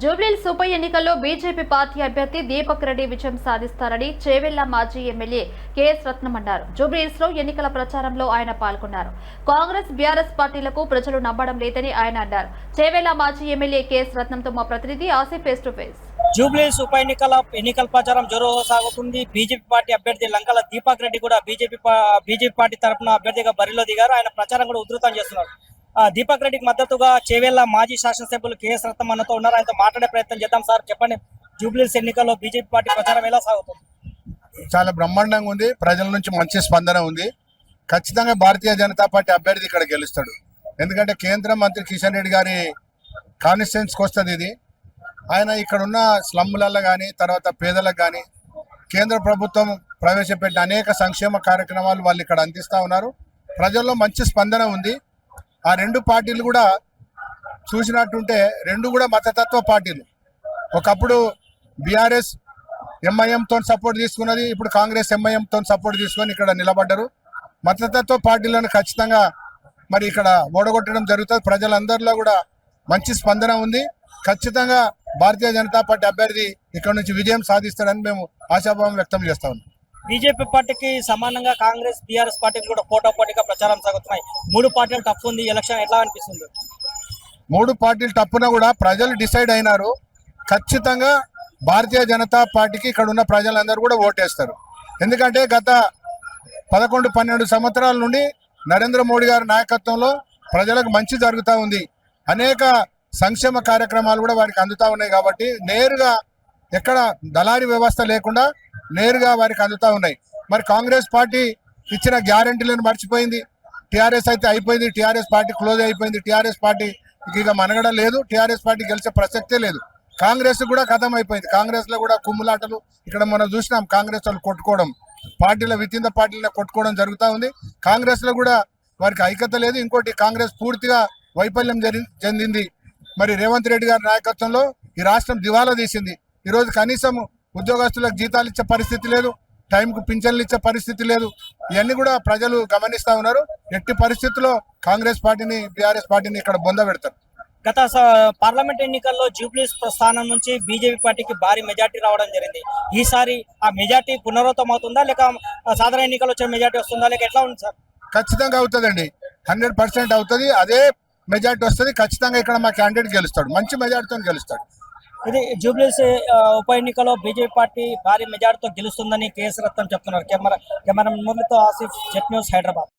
జూబ్లీల్స్ ఉప ఎన్నికల్లో BJP party అభ్యర్థి దీపక్ రెడ్డి విజయం సాధిస్తారని చేవెళ్ళ మాజీ ఎమ్మెల్యే కెఎస్ రత్నం అన్నారు. జూబ్లీల్స్లో ఎన్నికల ప్రచారంలో ఆయన పాల్గొన్నారు. కాంగ్రెస్ బీఆర్ఎస్ పార్టీలకు ప్రజలు నమ్మడం లేదని ఆయన అన్నారు. చేవెళ్ళ మాజీ ఎమ్మెల్యే కెఎస్ రత్నంతో మా ప్రతినిధి ఆసిఫ్ ఫేస్ టు ఫేస్. జూబ్లీస్ ఉప ఎన్నికల ఎన్నికల ప్రచారం జోరుగా సాగుతుంది బీజేపీ పార్టీ అభ్యర్థి లంకల దీపక్ రెడ్డి కూడా బీజేపీ బీజేపీ పార్టీ తరఫున అభ్యర్థిగా బరిలో దిగారు. ఆయన ప్రచారం కూడా ఉధృతం చేస్తున్నారు. దీపక్ రెడ్డికి మద్దతుగా చేవేళ్ళ మాజీ శాసనసభ్యులు కేఎస్ రత్నం అన్నతో ఉన్నారు. ఆయనతో మాట్లాడే ప్రయత్నం చేద్దాం సార్. చెప్పండి జూబ్లీస్ ఎన్నికల్లో బీజేపీ పార్టీ ప్రచారం ఎలా సాగుతుంది? చాలా బ్రహ్మాండంగా ఉంది. ప్రజల నుంచి మంచి స్పందన ఉంది. ఖచ్చితంగా భారతీయ జనతా పార్టీ అభ్యర్థి ఇక్కడ గెలుస్తాడు. ఎందుకంటే కేంద్ర మంత్రి కిషన్ రెడ్డి గారి కాన్స్టిట్యున్స్కి వస్తుంది ఇది. ఆయన ఇక్కడ ఉన్న స్లమ్లలో కానీ తర్వాత పేదలకు కానీ కేంద్ర ప్రభుత్వం ప్రవేశపెట్టిన అనేక సంక్షేమ కార్యక్రమాలు వాళ్ళు ఇక్కడ అందిస్తూ ఉన్నారు. ప్రజల్లో మంచి స్పందన ఉంది. ఆ రెండు పార్టీలు కూడా చూసినట్టుంటే రెండు కూడా మతతత్వ పార్టీలు. ఒకప్పుడు బీఆర్ఎస్ ఎంఐఎంతో సపోర్ట్ తీసుకున్నది ఇప్పుడు కాంగ్రెస్ ఎంఐఎంతో సపోర్ట్ తీసుకొని ఇక్కడ నిలబడ్డారు. మతతత్వ పార్టీలను ఖచ్చితంగా మరి ఇక్కడ ఓడగొట్టడం జరుగుతుంది. ప్రజలందరిలో కూడా మంచి స్పందన ఉంది. ఖచ్చితంగా భారతీయ జనతా పార్టీ అభ్యర్థి ఇక్కడ నుంచి విజయం సాధిస్తాడని మేము ఆశాభావం వ్యక్తం చేస్తా ఉన్నాం. బీజేపీ పార్టీకి సమానంగా కాంగ్రెస్ బీఆర్ఎస్ పార్టీలు కూడా పోటాపోటీగా ప్రచారం సాగుతున్నాయి. మూడు పార్టీలు టఫ్ ఉంది. ఎలక్షన్ ఎట్లా అనిపిస్తుంది? మూడు పార్టీలు తప్పున కూడా ప్రజలు డిసైడ్ అయినారు. ఖచ్చితంగా భారతీయ జనతా పార్టీకి ఇక్కడ ఉన్న ప్రజలందరూ కూడా ఓటేస్తారు. ఎందుకంటే గత పదకొండు పన్నెండు సంవత్సరాల నుండి నరేంద్ర మోడీ గారి నాయకత్వంలో ప్రజలకు మంచి జరుగుతూ ఉంది. అనేక సంక్షేమ కార్యక్రమాలు కూడా వారికి అందుతూ ఉన్నాయి కాబట్టి నేరుగా ఎక్కడ దళారీ వ్యవస్థ లేకుండా నేరుగా వారికి అందుతా ఉన్నాయి. మరి కాంగ్రెస్ పార్టీ ఇచ్చిన గ్యారంటీలను మర్చిపోయింది. టీఆర్ఎస్ అయితే అయిపోయింది. టిఆర్ఎస్ పార్టీ క్లోజ్ అయిపోయింది. టీఆర్ఎస్ పార్టీ ఇక మనగడ లేదు. టీఆర్ఎస్ పార్టీ గెలిచే ప్రసక్తే లేదు. కాంగ్రెస్ కూడా కథం అయిపోయింది. కాంగ్రెస్లో కూడా కుమ్ములాటలు ఇక్కడ మనం చూసినాం. కాంగ్రెస్ వాళ్ళు కొట్టుకోవడం పార్టీల వితింద పార్టీలను కొట్టుకోవడం జరుగుతూ ఉంది. కాంగ్రెస్లో కూడా వారికి ఐక్యత లేదు. ఇంకోటి కాంగ్రెస్ పూర్తిగా వైఫల్యం జరి- చెందింది. మరి రేవంత్ రెడ్డి గారి నాయకత్వంలో ఈ రాష్ట్రం దివాలా తీసింది. ఈరోజు కనీసం ఉద్యోగస్తులకు జీతాలు ఇచ్చే పరిస్థితి లేదు టైంకు పింఛన్లు ఇచ్చే పరిస్థితి లేదు. ఇవన్నీ కూడా ప్రజలు గమనిస్తా ఉన్నారు. ఎట్టి పరిస్థితుల్లో కాంగ్రెస్ పార్టీని బీఆర్ఎస్ పార్టీని ఇక్కడ బొంద పెడతారు. గత పార్లమెంట్ ఎన్నికల్లో జూబ్లీస్ స్థానం నుంచి బీజేపీ పార్టీకి భారీ మెజార్టీ రావడం జరిగింది. ఈసారి ఆ మెజార్టీ పునరావృతం అవుతుందా లేక సాధారణ ఎన్నికల్లో వచ్చే మెజార్టీ వస్తుందా లేక ఎట్లా ఉంది సార్? ఖచ్చితంగా అవుతుందండి. హండ్రెడ్ పర్సెంట్ అవుతుంది. అదే మెజార్టీ వస్తుంది. ఖచ్చితంగా ఇక్కడ మా క్యాండిడేట్ గెలుస్తాడు. మంచి మెజార్టీతో గెలుస్తాడు. ఇది జూబ్లీస్ ఆ, ఉప ఎన్నికలో బీజేపీ పార్టీ భారీ మెజార్టీతో గెలుస్తుందని కేఎస్ రత్నం చెప్తున్నారు. కెమెరా కెమెరా మురళితో ఆసిఫ్ జెట్ న్యూస్ హైదరాబాద్.